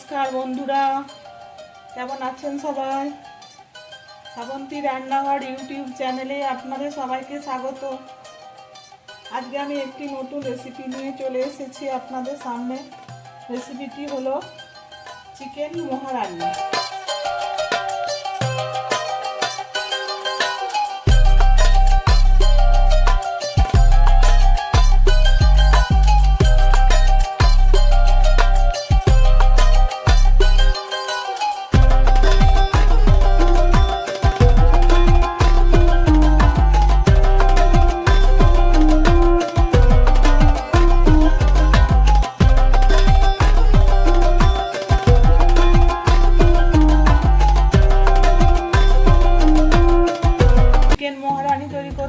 নমস্কার বন্ধুরা, কেমন আছেন সবাই? শ্রাবন্তী রান্নাঘর ইউটিউব চ্যানেলে আপনাদের সবাইকে স্বাগত। আজকে আমি একটি নতুন রেসিপি নিয়ে চলে এসেছি আপনাদের সামনে। রেসিপিটি হলো চিকেন মহারান্না।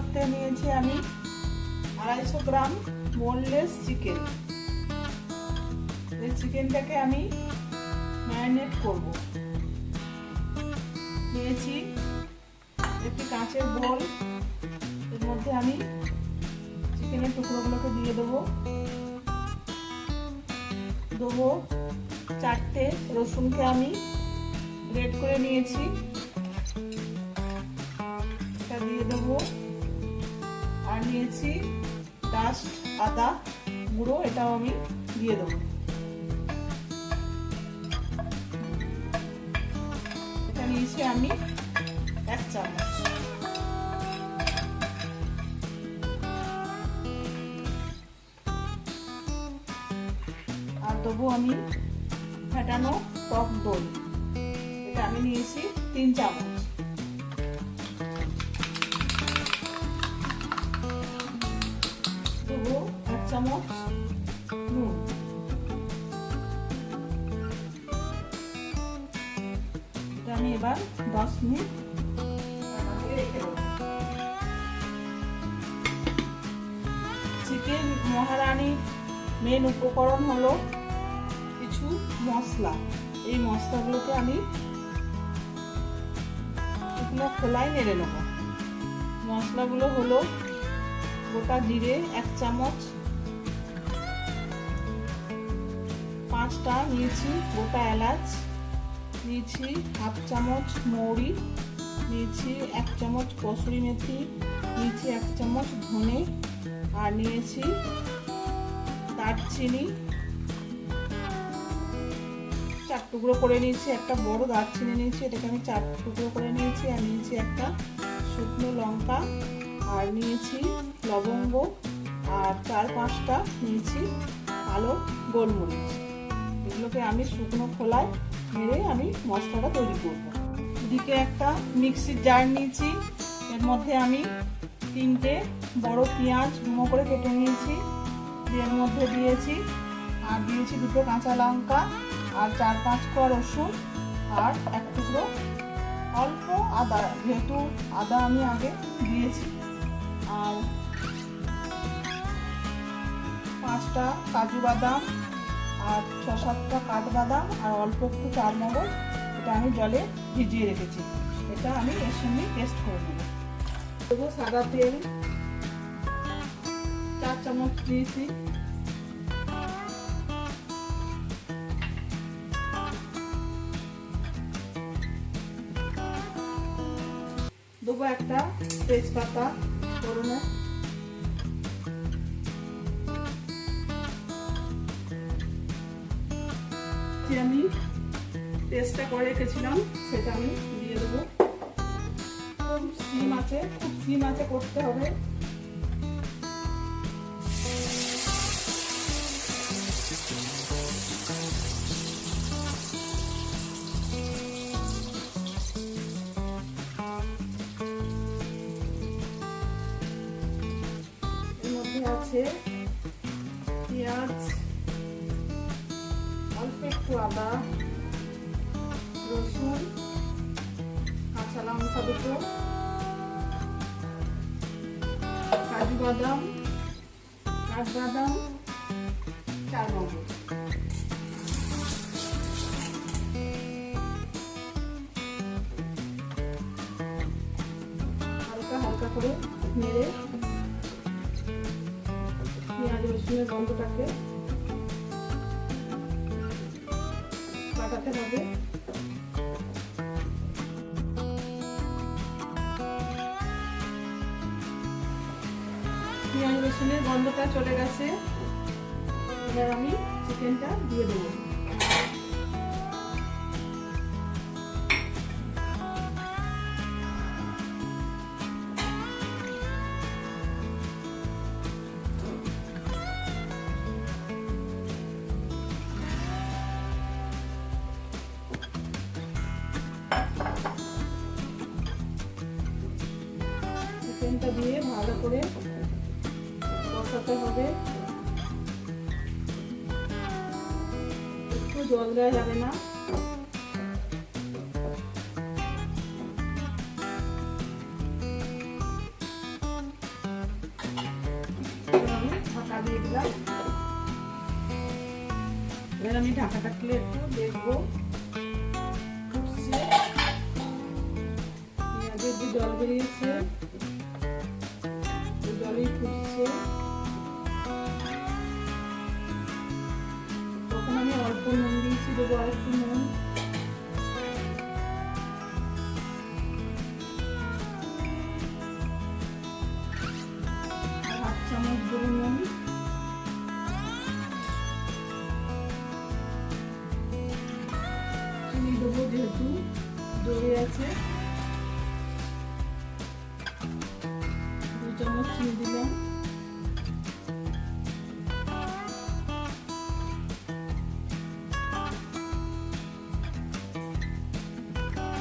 করতে নিয়েছি আমি আড়াইশো গ্রাম বোনলেস চিকেন এই চিকেনটাকে আমি ম্যারিনেট করব। নিয়েছি একটি কাঁচের বোল এর মধ্যে আমি চিকেনের টুকরোগুলোকে দিয়ে দেবো। দেবো চারটে রসুনকে আমি রেড করে নিয়েছি। এটা দিয়ে দেবো নিয়েছি ডাস্ট আদা, গুঁড়ো, এটাও আমি দিয়ে দেবো। এটা নিয়েছি আমি এক চামচ। আর দেবো আমি ফেটানো টক দই। এটা আমি নিয়েছি তিন চামচ। চামচ, নুন। আমি এবার দশ মিনিট চিকেন মহারানির মেন উপকরণ হলো কিছু মশলা। এই মশলাগুলোকে আমি এগুলো খোলায় নেড়ে নেব। মশলাগুলো হলো গোটা জিরে, এক চামচ পাঁচটা নিয়েছি, গোটা এলাচ, নিয়েছি হাফ চামচ মৌরি, নিয়েছি এক চামচ কসুরি মেথি, নিয়েছি এক চামচ ধনে, আর নিয়েছি দারচিনি। চার টুকরো করে নিয়েছি, একটা বড় দারচিনি নিয়েছি, এটাকে আমি চার টুকরো করে নিয়েছি, আর নিয়েছি একটা শুকনো লঙ্কা, আর নিয়েছি লবঙ্গ, আর চার পাঁচটা নিয়েছি কালো গোলমরিচ। এগুলোকে আমি শুকনো খোলায় মেরে আমি মশলাটা তৈরি করব। এদিকে একটা মিক্সির জার নিয়েছি। এর মধ্যে আমি তিনটে বড় পেঁয়াজ ডুমো করে কেটে নিয়েছি। এর মধ্যে দিয়েছি আর দিয়েছি দুটো কাঁচা লঙ্কা আর চার পাঁচ কোয়া রসুন আর এক টুকরো অল্প আদা। যেহেতু আদা আমি আগে দিয়েছি আর পাঁচটা কাজু বাদাম আর ছ সাতটা কাঠবাদাম আর অল্প একটু চার মগজ এটা আমি জলে ভিজিয়ে রেখেছি। এটা আমি এর সঙ্গে টেস্ট করে নেব। দেবো সাদা তেল, চার চামচ দিয়েছি। দেবো একটা তেজপাতা, ফোড়নে। যে আমি। পেস্টটা করে রেখেছিলাম, সেটা আমি দিয়ে দেবো। সিম আছে, খুব সিম আছে করতে হবে। আছে আদা, রসুন, কাঁচা লঙ্কা দুটো, কাজু বাদাম, কাঠবাদাম চার মগজ হালকা হালকা করে নেড়ে পেঁয়াজ রসুনের গন্ধটাকে পাকাতে হবে পেঁয়াজ রসুনের গন্ধটা চলে গেছে। এবার আমি চিকেনটা দিয়ে দেবো। করে কষাতে হবে। একটু জল দেওয়া যাবে না। ঢাকা দিয়ে দিলাম এবার আমি ঢাকাটা খুলে একটু দেখব। পেঁয়াজের যে জল বেরিয়েছে। জলেই ফুটছে তখন আমি অল্প নুন দিয়েছি, দেবো আর একটু নুন। হাফ চামচ নুন। যেহেতু দই আছে। দিলাম।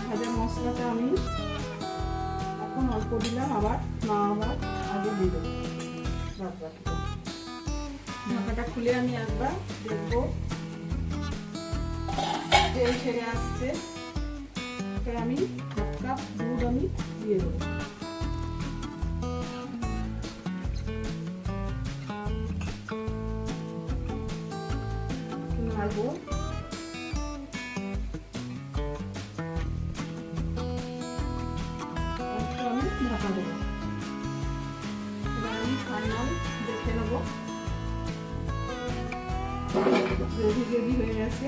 ভাজা মশলাটা আমি এখন অল্প দিলাম, আবার না আবার আগে দেবো। ঢাকাটা খুলে আমি একবার দেখব। তেল ছেড়ে আসছে। আমি হাফ কাপ দুধ আমি দিয়ে দেবো। নাড়বো একটু আমি ঢাকা দেবো। নেব। হয়ে গেছে।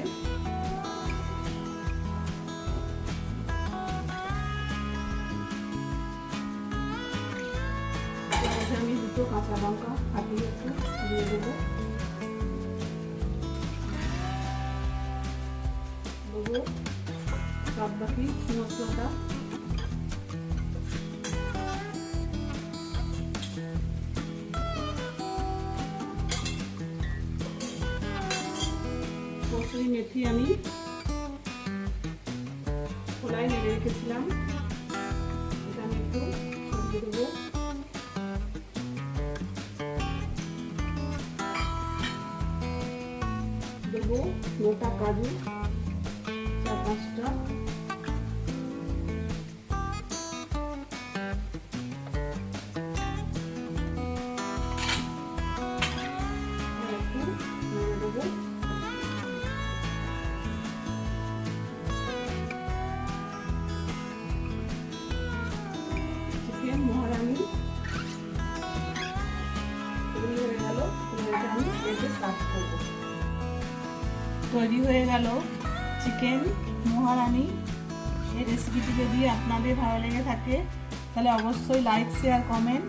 আমি দুটো কাঁচা লঙ্কা ফাটিয়ে একটু দিয়ে দেবো। দেবো বাদ বাকি মশলাটা। কসুরি মেথি আমি খোলায় নেড়ে রেখেছিলাম। এটা আমি একটু সরিয়ে দেবো। দেবো গোটা কাজু। চার পাঁচটা তৈরি হয়ে গেল চিকেন মহারানি, এই রেসিপিটি যদি আপনাদের ভালো লেগে থাকে, তাহলে অবশ্যই লাইক শেয়ার কমেন্ট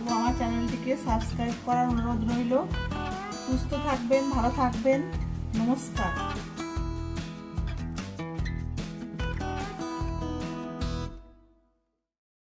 এবং আমার চ্যানেলটিকে সাবস্ক্রাইব করার অনুরোধ রইল। সুস্থ থাকবেন, ভালো থাকবেন। নমস্কার।